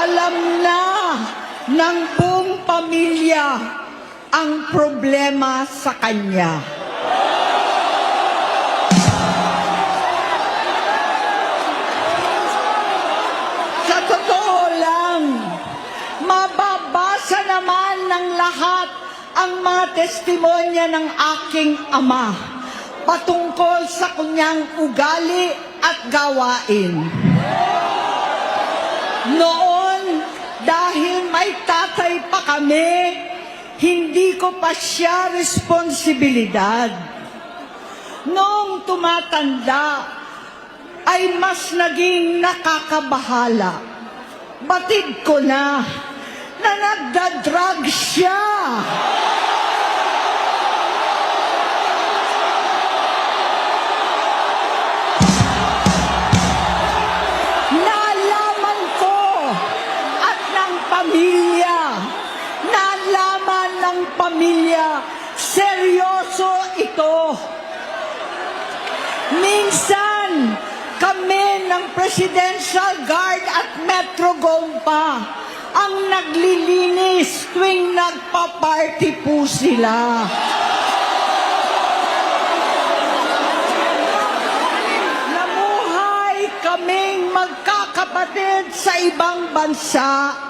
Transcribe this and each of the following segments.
Alam na ng buong pamilya ang problema sa kanya. Sa totoo lang, mababasa naman ng lahat ang mga testimonya ng aking ama patungkol sa kanyang ugali at gawain. Noon, tatay pa kami, hindi ko pa siya responsibilidad. Noong tumatanda, ay mas naging nakakabahala. Batid ko na na nagda-drug siya. Pamilya, nalaman ng pamilya, seryoso ito. Minsan, kami ng Presidential Guard at Metro Gompa ang naglilinis tuwing nagpa-party po sila. Namuhay kaming magkakapatid sa ibang bansa.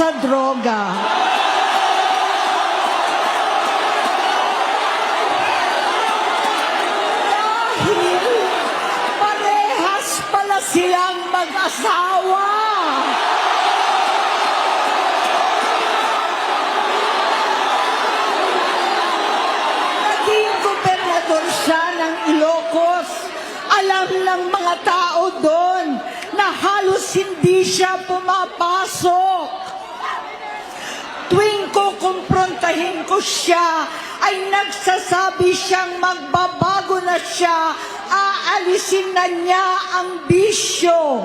Sa droga. Dahil parehas pala silang mag-asawa. Naging gobernador siya ng Ilocos. Alam ng mga tao doon na halos hindi siya pumapasok. Tuwing ko kumprontahin ko siya, ay nagsasabi siyang magbabago na siya, aalisin na niya ang bisyo.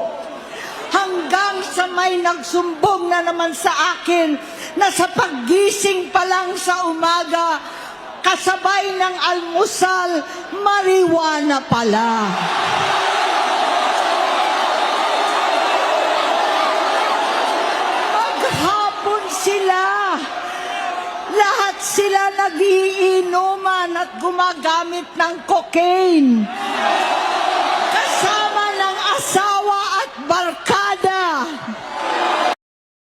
Hanggang sa may nagsumbong na naman sa akin na sa paggising pa lang sa umaga, kasabay ng almusal, marijuana pala. Maghapon sila. Lahat sila nagiinuman at gumagamit ng cocaine. Kasama ng asawa